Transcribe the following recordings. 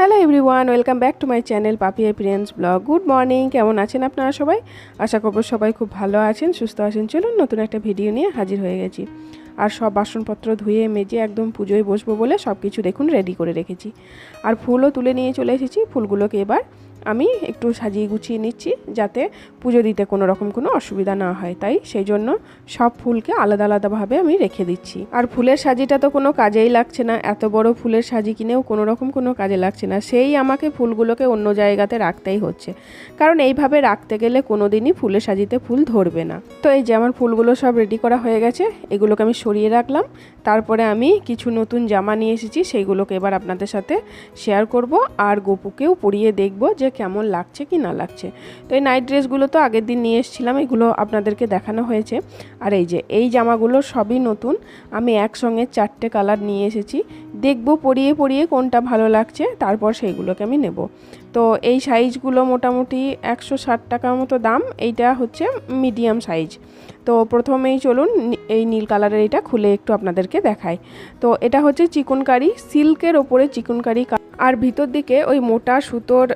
Hello everyone, welcome back to my channel পাপি প্রিয়েন্স blog. Good morning, কেমন আছেন আপনারা সবাই? আশা করব সবাই খুব ভালো আছেন, সুস্থ আছেন। চলুন নতুন একটা ভিডিও নিয়ে হাজির হয়ে গেছি। আর সব বাসনপত্র ধুয়ে, মেজে একদম পুজোয় বসবো বলে সব কিছু দেখুন রেডি করে রেখেছি। আর ফুলও তুলে নিয়ে চলে এসেছি, ফুলগুলোকে এবার আমি একটু সাজিয়ে গুছিয়ে নিচ্ছি যাতে পুজো দিতে কোনো রকম কোনো অসুবিধা না হয়। তাই সেই জন্য সব ফুলকে আলাদা আলাদাভাবে আমি রেখে দিচ্ছি। আর ফুলের সাজিটা তো কোনো কাজেই লাগছে না। এত বড় ফুলের সাজি কিনেও কোনো রকম কোনো কাজে লাগছে না। সেই আমাকে ফুলগুলোকে অন্য জায়গাতে রাখতেই হচ্ছে। কারণ এইভাবে রাখতে গেলে কোনো দিনই ফুলের সাজিতে ফুল ধরবে না। তো এই যে আমার ফুলগুলো সব রেডি করা হয়ে গেছে, এগুলোকে আমি সরিয়ে রাখলাম। তারপরে আমি কিছু নতুন জামা নিয়ে এসেছি, সেইগুলোকে এবার আপনাদের সাথে শেয়ার করব। আর গোপুকেও পরিয়ে দেখব যে কেমন লাগছে কি না লাগছে। তো এই নাইট ড্রেসগুলো তো আগের দিন নিয়ে এসেছিলাম, এগুলো আপনাদেরকে দেখানো হয়েছে। আর এই যে, এই জামাগুলো সবই নতুন। আমি একসঙ্গে চারটে কালার নিয়ে এসেছি। দেখব পরিয়ে পরিয়ে কোনটা ভালো লাগছে, তারপর সেইগুলোকে আমি নেব। তো এই সাইজগুলো মোটামুটি একশো ষাট টাকার মতো দাম, এইটা হচ্ছে মিডিয়াম সাইজ তো প্রথমেই চলুন এই নীল কালারের এটা খুলে একটু আপনাদেরকে দেখাই। তো এটা হচ্ছে চিকনকারি সিল্কের ওপরে চিকনকারি আর ভিতর দিকে ওই মোটা সুতোর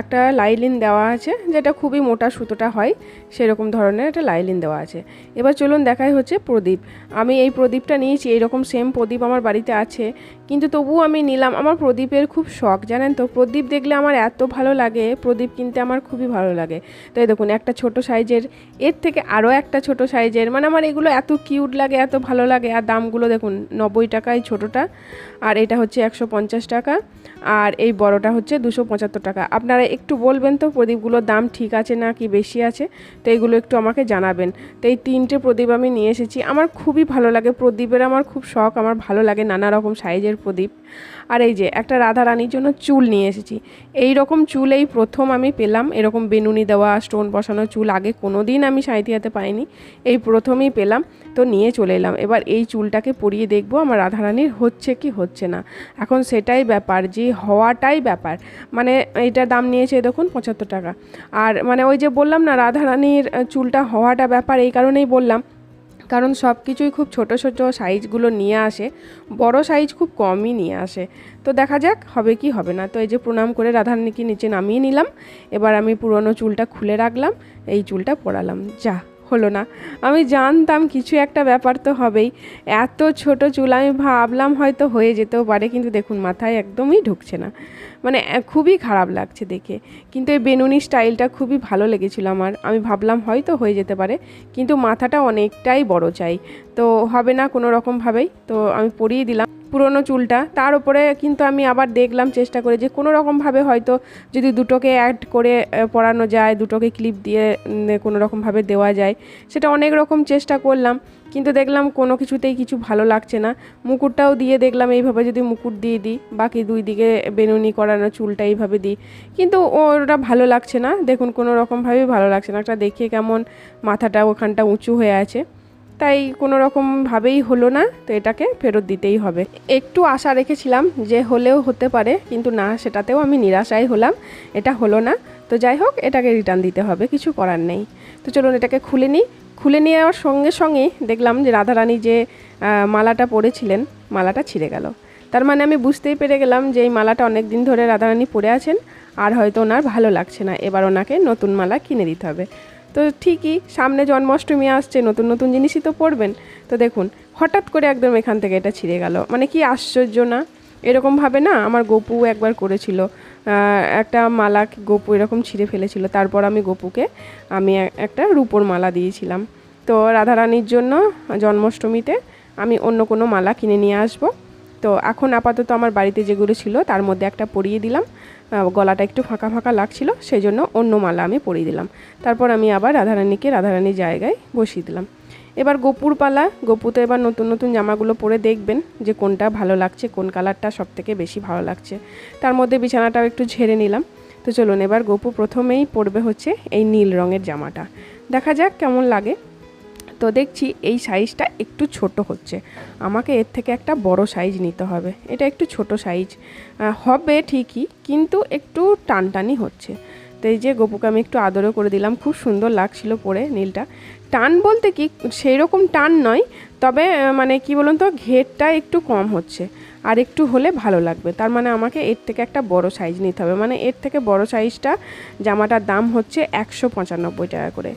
একটা লাইলিন দেওয়া আছে, যেটা খুবই মোটা সুতোটা হয়, সেরকম ধরনের একটা লাইলিন দেওয়া আছে। এবার চলুন দেখাই হচ্ছে প্রদীপ। আমি এই প্রদীপটা নিয়েছি, এইরকম সেম প্রদীপ আমার বাড়িতে আছে। কিন্তু তবুও আমি নিলাম। আমার প্রদীপের খুব শখ, জানেন তো? প্রদীপ দেখলে আমার এত ভালো লাগে, প্রদীপ কিনতে আমার খুবই ভালো লাগে। তো এই দেখুন, একটা ছোট সাইজের, এর থেকে আরও একটা ছোট সাইজের মানে আমার এগুলো এত কিউট লাগে, এত ভালো লাগে। আর দামগুলো দেখুন, নব্বই টাকায় ছোটোটা, আর এটা হচ্ছে একশো পঞ্চাশ টাকা, আর এই বড়টা হচ্ছে দুশো টাকা। আপনারা একটু বলবেন তো, প্রদীপগুলোর দাম ঠিক আছে না কি বেশি আছে? তো এইগুলো একটু আমাকে জানাবেন। তো এই তিনটে প্রদীপ আমি নিয়ে এসেছি। আমার খুবই ভালো লাগে, প্রদীপের আমার খুব শখ, আমার ভালো লাগে নানা রকম সাইজের প্রদীপ। আর এই যে একটা রাধা রানীর জন্য চুল নিয়ে এসেছি। এই রকম চুল এই প্রথম আমি পেলাম এরকম বেনুনি দেওয়া স্টোন বসানো চুল আগে কোনো দিন আমি সাঁইতিয়াতে পাইনি। এই প্রথমেই পেলাম তো নিয়ে চলে এলাম। এবার এই চুলটাকে পরিয়ে দেখব আমার রাধারানীর হচ্ছে কি হচ্ছে না। এখন সেটাই ব্যাপার যে হওয়াটাই ব্যাপার। মানে এইটার দাম নিয়েছে দেখুন পঁচাত্তর টাকা। আর মানে ওই যে বললাম না রাধারানীর আহ, চুলটা হওয়াটা ব্যাপার এই কারণেই বললাম কারণ সব কিছুই খুব ছোট ছোট সাইজগুলো নিয়ে আসে। বড় সাইজ খুব কমই নিয়ে আসে। তো দেখা যাক হবে কি হবে না। তো এই যে প্রণাম করে রাধারানীকে নিচে নামিয়ে নিলাম। এবার আমি পুরনো চুলটা খুলে রাখলাম। এই চুলটা পরালাম। যা, হলো না। আমি জানতাম কিছু একটা ব্যাপার তো হবেই। এত ছোট চুল আমি ভাবলাম হয়তো হয়ে যেতেও পারে, কিন্তু দেখুন, মাথায় একদমই ঢুকছে না। মানে খুবই খারাপ লাগছে দেখে। কিন্তু এই বেনুনি স্টাইলটা খুবই ভালো লেগেছিল আমার। আমি ভাবলাম হয়তো হয়ে যেতে পারে, কিন্তু মাথাটা অনেকটাই বড় চাই। তো হবে না কোনো রকমভাবেই তো আমি পরিয়ে দিলাম পুরনো চুলটা। তার উপরে কিন্তু আমি আবার দেখলাম চেষ্টা করে যে কোনো রকমভাবে হয়তো যদি দুটোকে অ্যাড করে পরানো যায়, দুটোকে ক্লিপ দিয়ে কোনো রকমভাবে দেওয়া যায়, সেটা অনেক রকম চেষ্টা করলাম। কিন্তু দেখলাম কোনো কিছুতেই কিছু ভালো লাগছে না। মুকুটটাও দিয়ে দেখলাম এইভাবে যদি মুকুট দিয়ে দিই, বাকি দুই দিকে বেনুনি করানো চুলটা এইভাবে দিই। কিন্তু ওটা ভালো লাগছে না, দেখুন কোনো রকমভাবেই ভালো লাগছে না। একটা দেখে কেমন মাথাটা ওখানটা উঁচু হয়ে আছে। তাই কোনো রকমভাবেই হলো না, তো এটাকে ফেরত দিতেই হবে। একটু আশা রেখেছিলাম যে হলেও হতে পারে, কিন্তু না, সেটাতেও আমি নিরাশাই হলাম। এটা হলো না। তো যাই হোক, এটাকে রিটার্ন দিতে হবে, কিছু করার নেই। তো চলুন এটাকে খুলে নিই। খুলে নেওয়ার সঙ্গে সঙ্গে দেখলাম যে রাধারানী যে মালাটা পরেছিলেন, মালাটা ছিঁড়ে গেল। তার মানে আমি বুঝতেই পেরে গেলাম যে এই মালাটা অনেক দিন ধরে রাধারানী পরে আছেন, আর হয়তো ওনার ভালো লাগছে না। এবার ওনাকে নতুন মালা কিনে দিতে হবে। তো ঠিকই, সামনে জন্মাষ্টমী আসছে, নতুন নতুন জিনিসই তো পরবেন। তো দেখুন, হঠাৎ করে একদম এখান থেকে এটা ছিঁড়ে গেল। মানে কি আশ্চর্য না? এরকমভাবে না, আমার গপু একবার করেছিল। একটা মালা গপু এরকম ছিঁড়ে ফেলেছিল। তারপর আমি গপুকে, আমি একটা রূপোর মালা দিয়েছিলাম। তো রাধারানীর জন্য জন্মাষ্টমীতে আমি অন্য কোনো মালা কিনে নিয়ে আসব। তো এখন আপাতত আমার বাড়িতে যেগুলো ছিল, তার মধ্যে একটা পরিয়ে দিলাম। গলাটা একটু ফাঁকা ফাঁকা লাগছিল সেই জন্য অন্য মালা আমি পরিয়ে দিলাম। তারপর আমি আবার রাধারানীকে রাধারানীর জায়গায় বসিয়ে দিলাম। এবার গোপুর পালা। গোপুতে এবার নতুন নতুন জামাগুলো পরে দেখবেন যে কোনটা ভালো লাগছে, কোন কালারটা সব থেকে বেশি ভালো লাগছে। তার মধ্যে বিছানাটাও একটু ঝেড়ে নিলাম। তো চলুন এবার গোপু প্রথমেই পরবে হচ্ছে এই নীল রঙের জামাটা। দেখা যাক কেমন লাগে। তো দেখছি এই সাইজটা একটু ছোট হচ্ছে। আমাকে এর থেকে একটা বড় সাইজ নিতে হবে। এটা একটু ছোট সাইজ। হবে ঠিকই, কিন্তু একটু টানটানি হচ্ছে। তো এই যে গোপুকে আমি একটু আদরও করে দিলাম, খুব সুন্দর লাগছিল পরে নীলটা। টান বলতে কি সেই রকম টান নয়, তবে মানে কি বলুন তো, ঘেরটা একটু কম হচ্ছে, আর একটু হলে ভালো লাগবে। তার মানে আমাকে এর থেকে একটা বড় সাইজ নিতে হবে। মানে এর থেকে বড় সাইজটা জামাটার দাম হচ্ছে একশো পঁচানব্বই টাকা করে।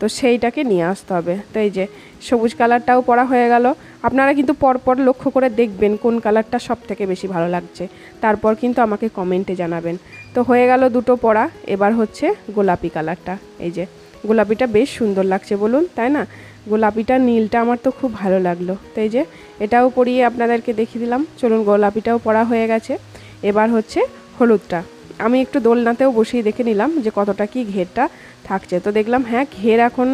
তো সেইটাকে নিয়ে আসতে হবে। তো এই যে সবুজ কালারটাও পরা হয়ে গেল। আপনারা কিন্তু পরপর লক্ষ্য করে দেখবেন কোন কালারটা সব থেকে বেশি ভালো লাগছে। তারপর কিন্তু আমাকে কমেন্টে জানাবেন। তো হয়ে গেল দুটো পরা এবার হচ্ছে গোলাপি কালারটা। এই যে গোলাপিটা বেশ সুন্দর লাগছে বলুন, তাই না? গোলাপিটা নীলটা আমার তো খুব ভালো লাগল। তো এই যে এটাও পরিয়ে আপনাদেরকে দেখিয়ে দিলাম। চলুন গোলাপিটাও পরা হয়ে গেছে। এবার হচ্ছে হলুদটা। আমি একটু দোলনাতেও বসিয়ে দেখে নিলাম যে কতটা কি ঘেরটা থাকছে। তো দেখলাম হ্যাঁ ঘের এখন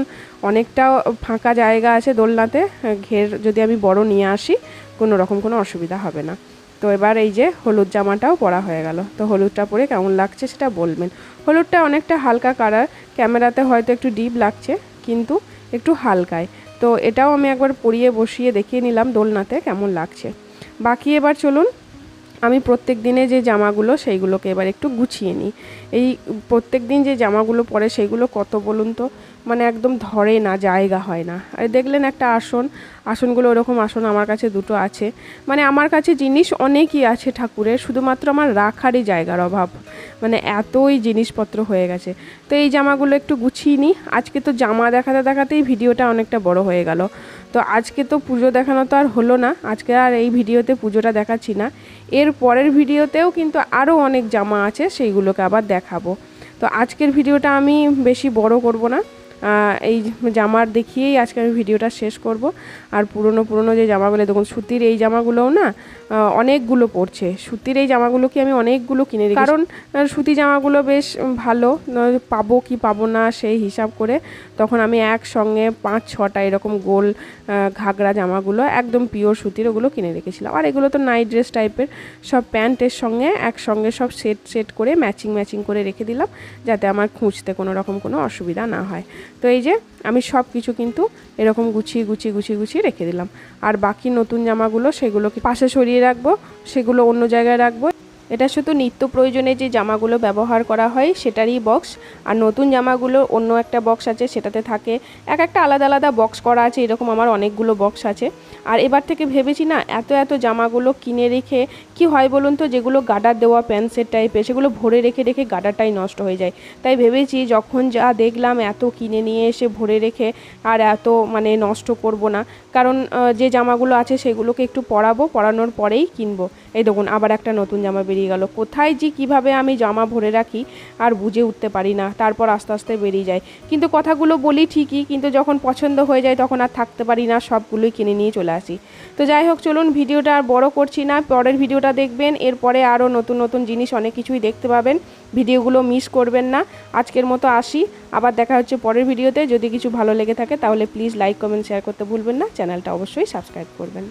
অনেকটা ফাঁকা জায়গা আছে দোলনাতে। ঘের যদি আমি বড় নিয়ে আসি, কোনো রকম কোনো অসুবিধা হবে না। তো এবার এই যে হলুদ জামাটাও পরা হয়ে গেল। তো হলুদটা পরে কেমন লাগছে সেটা বলবেন। হলুদটা অনেকটা হালকা কালার, ক্যামেরাতে হয়তো একটু ডিপ লাগছে, কিন্তু একটু হালকায়। তো এটাও আমি একবার পরিয়ে বসিয়ে দেখিয়ে নিলাম দোলনাতে কেমন লাগছে। বাকি এবার চলুন আমি প্রত্যেক দিনে যে জামাগুলো সেইগুলোকে এবার একটু গুছিয়ে নিই। এই প্রত্যেক দিন যে জামাগুলো পরে সেইগুলো কত বলুন তো? মানে একদম ধরে না, জায়গা হয় না। আর দেখলেন একটা আসন, আসনগুলো ওরকম আসন আমার কাছে দুটো আছে। মানে আমার কাছে জিনিস অনেকই আছে ঠাকুরের, শুধুমাত্র আমার রাখারই জায়গার অভাব। মানে এতই জিনিসপত্র হয়ে গেছে। তো এই জামাগুলো একটু গুছিয়ে নিই। আজকে তো জামা দেখাতে দেখাতেই ভিডিওটা অনেকটা বড় হয়ে গেল। তো আজকে তো পুজো দেখানো তো আর হলো না। আজকে আর এই ভিডিওতে পুজোটা দেখাচ্ছি না। এর পরের ভিডিওতেও কিন্তু আরও অনেক জামা আছে, সেইগুলোকে আবার দেখাবো। তো আজকের ভিডিওটা আমি বেশি বড় করব না। এই জামার দেখিয়েই আজকে আমি ভিডিওটা শেষ করব। আর পুরনো পুরনো যে জামাগুলো দেখুন, সুতির এই জামাগুলোও না অনেকগুলো পড়ছে সুতির এই জামাগুলো কি আমি অনেকগুলো কিনে রেখেছি। কারণ সুতি জামাগুলো বেশ ভালো পাবো কি পাবো না সেই হিসাব করে তখন আমি একসঙ্গে পাঁচ, ছটা এরকম গোল ঘাগরা জামাগুলো, একদম পিওর সুতির ওগুলো কিনে রেখেছিলাম। আর এগুলো তো নাইট ড্রেস টাইপের সব প্যান্টের সঙ্গে একসঙ্গে সব সেট সেট করে ম্যাচিং ম্যাচিং করে রেখে দিলাম, যাতে আমার খুঁজতে কোনো রকম কোনো অসুবিধা না হয়। তো এই যে আমি সব কিছু কিন্তু এরকম গুছিয়ে গুছিয়ে গুছিয়ে গুছিয়ে রেখে দিলাম। আর বাকি নতুন জামাগুলো সেগুলোকে পাশে সরিয়ে রাখব, সেগুলো অন্য জায়গায় রাখব। এটা শুধু নিত্য প্রয়োজনে যে জামাগুলো ব্যবহার করা হয়, সেটারই বক্স আর নতুন জামাগুলো অন্য একটা বক্স আছে, সেটাতে থাকে। এক একটা আলাদা আলাদা বক্স করা আছে, এরকম আমার অনেকগুলো বক্স আছে। আর এবার থেকে ভেবেছি না, এত এত জামাগুলো কিনে রেখে কি হয় বলুন তো, যেগুলো গাডার দেওয়া প্যান্সের টাইপের সেগুলো ভরে রেখে রেখে গাডারটাই নষ্ট হয়ে যায়। তাই ভেবেছি যখন যা দেখলাম, এত কিনে নিয়ে এসে ভরে রেখে আর এত মানে নষ্ট করব না। কারণ যে জামাগুলো আছে, সেগুলোকে একটু পরাবো, পরানোর পরেই কিনবো। এই দেখুন, আবার একটা নতুন জামা বেরিয়ে গেল। কোথায় যে কীভাবে আমি জামা ভরে রাখি আর বুঝে উঠতে পারি না। তারপর আস্তে আস্তে বেরিয়ে যায়। কিন্তু কথাগুলো বলি ঠিকই, কিন্তু যখন পছন্দ হয়ে যায় তখন আর থাকতে পারি না, সবগুলোই কিনে নিয়ে চলে আসি। তো যাই হোক, চলুন ভিডিওটা আর বড় করছি না। পরের ভিডিওটা দেখবেন। এরপরে আরও নতুন নতুন জিনিস অনেক কিছুই দেখতে পাবেন। ভিডিওগুলো মিস করবেন না। আজকের মতো আসি। আবার দেখা হচ্ছে পরের ভিডিওতে। যদি কিছু ভালো লেগে থাকে তাহলে প্লিজ লাইক, কমেন্ট, শেয়ার করতে ভুলবেন না। চ্যানেলটা অবশ্যই সাবস্ক্রাইব করবেন।